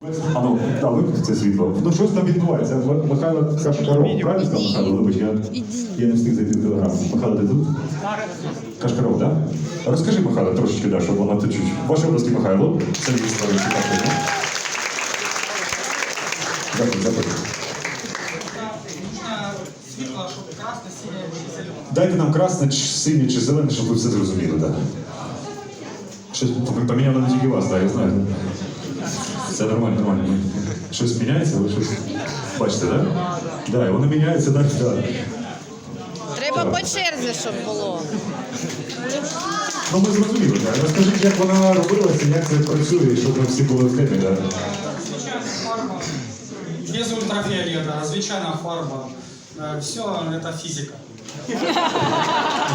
А ну, да, вимкнути це світло. Ну щось там відбувається. Михайло Кашкаров, правильно сказав Михайло? Вибач, я, я не встиг зайти в телеграм. Михайло, ти тут? Кашкаров, так? Да? Розкажи, Михайло, трошечки, да, щоб воно ти чуть. Ваші області Михайло. Сергій Славович, Кашкаров. Дякую, дякую. Дайте нам красне, синє чи зелене, щоб ви все зрозуміли, так. Щось поміняло не тільки вас, так, я знаю. Це нормально, нормально. Щось міняється, ви щось бачите, так? Так, да, і воно міняється, так, так. Треба по черзі, щоб було. Ну ми зрозуміли, так. Розкажіть, як вона робилася, як це працює, щоб ми всі були в темі, так? Звичайна фарба, без ультрафиолета, звичайна фарба. Е, Все это физика.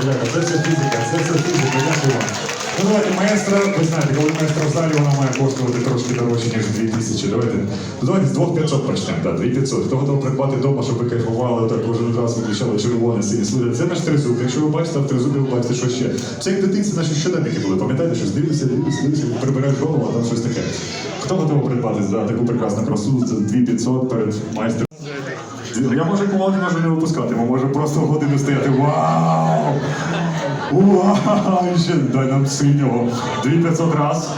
Бля, Це все фізика, це все фізика, дякую вам. Давайте, маестро, ви знаєте, коли маестро в залі, вона має коштувати трошки дорожче, ніж 2000. Давайте, ну, давайте з 2500 почнемо, так, 2500. Хто готов придбати вдома, щоб ви кайфували, так кожен раз виключали червоне, сині сліди. Це наш тризуб. Якщо ви бачите, в тризубі ви бачите, що ще. Це як дитинці наші щоденники були, пам'ятаєте, що дивишся, дивишся, дивишся, прибираєш голову, а там щось таке. Хто готовий придбати за таку прекрасну красу, за 2500 перед майстром? Я можу помолоти, можу не випускати, ми можемо просто годину стояти. Вау! Вау! Ще дай нам синього. 2500 раз.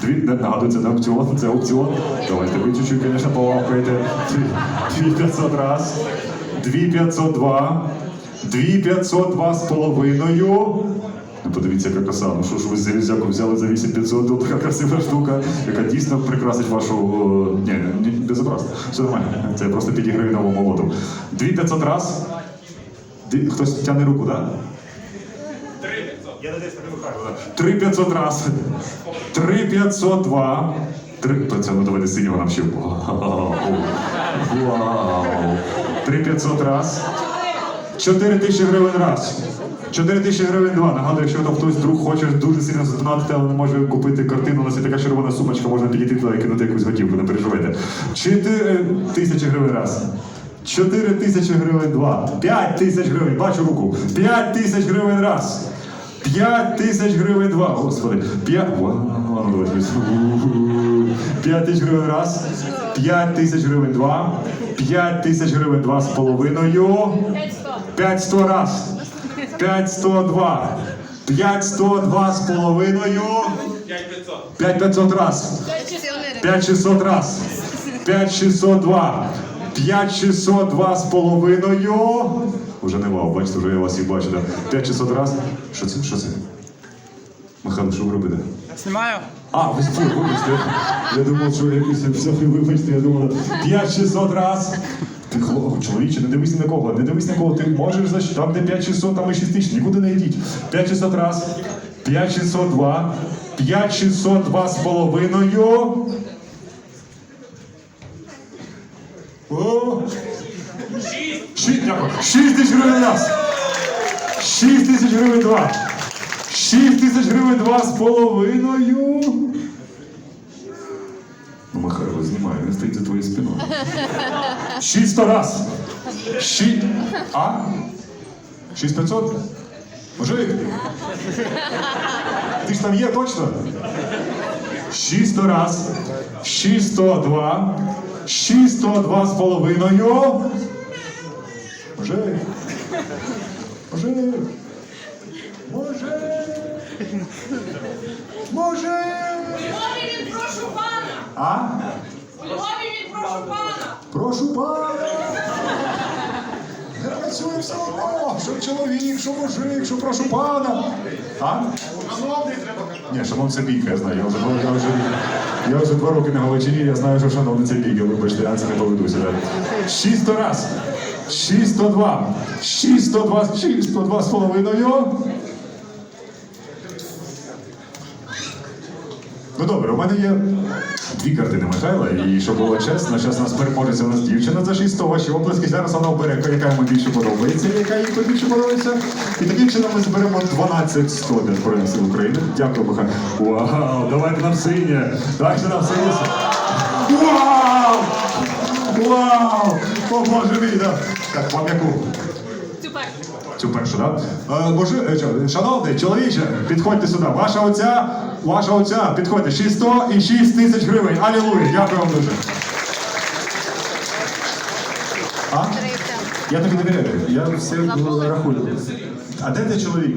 Дві, не нагадую, це не аукціон, це аукціон. Давайте ви чуть-чуть, звісно, повахуєте. 2500 раз. 2502. 2502 з половиною. Ну, Подивіться, яка краса. Ну що ж ви залізяку взяли за 8500, тут така красива штука, яка дійсно прикрасить вашу. о, Ні, ні, безобразно. Все нормально. Це я просто підіграю нову молотом. 2500 раз. Хтось тягне руку, так? Да? 3500 раз. 3502. 3, це ну давайте синього нам ще. Вау. Вау. 3500 раз. 4 тисячі гривень раз. 4 тисячі гривень два. Нагадую, якщо там хтось вдруг хоче дуже сильно задонатити, але не може купити картину, у нас є така червона сумочка, можна підійти туди і кинути якусь готівку, не переживайте. 4 тисячі гривень раз. 4 тисячі гривень два. 5 тисяч гривень, бачу руку. 5 тисяч гривень раз. 5 тисяч гривень два. Господи. 5... 5 тисяч гривень раз. 5 тисяч гривень два. 5 тисяч гривень два з половиною. 5 сто раз. 5 102. 5 102 з половиною. 5 500 раз. 5 600 раз. 5 602. 5 602 з половиною. Уже не вау, бачите, вже я вас і бачу. Да. 5 600 раз. Що це? Що це? Михайло, що ви робите? Знімаю. А, ви вибачте. Я думав, що якийсь все, вибачте, я думав, 5-600 раз. Ти хлоп, чоловіче, не дивись на кого, не дивись на кого, ти можеш за що- там, де 5600, там і 6 тисяч, нікуди не йдіть. 5600 раз, 5602, 5602 з половиною. Шість, дякую. 6 тисяч гривень раз. 6 тисяч гривень два. 6 тисяч гривень два з половиною. Ну, він стоїть за твоєю спиною. Шість раз. Шість. А? Шість п'ятсот? Мужик? Ти ж там є точно? Шість раз. Шість два. Шість два з половиною. Мужик? Мужик? Мужик? Мужик? Львові він прошу пана! А? Прошу пана! Прошу пана! Не працює все одно, що чоловік, що мужик, що прошу пана. А? Шановний треба казати. Ні, шановний це бійка, я знаю. Я вже, я вже, я вже два роки на Галичині, я знаю, що шановний це бійка, вибачте, я це не поведуся. Да. 600 раз. 602. 602, 602 з половиною. Ну добре, у мене є дві картини Михайла, і щоб було чесно, зараз нас переможеться у нас дівчина за 600, ваші оплески. Зараз вона обере, яка йому більше подобається, яка їй більше подобається. І таким чином ми зберемо 12 100 для Збройних сил України. Дякую, Михайло. Вау, давайте нам синє. Давайте нам синє. Вау! Вау! О, Боже мій, да. Так, вам яку? Цю першу, так? Да? Е, боже, е, шановний чоловіче, підходьте сюди. Ваша оця, ваша оця, підходьте. 600 і 6 тисяч гривень. Алілуя, дякую вам дуже. А? Я тобі довіряю. Я все рахую. А де ти чоловік?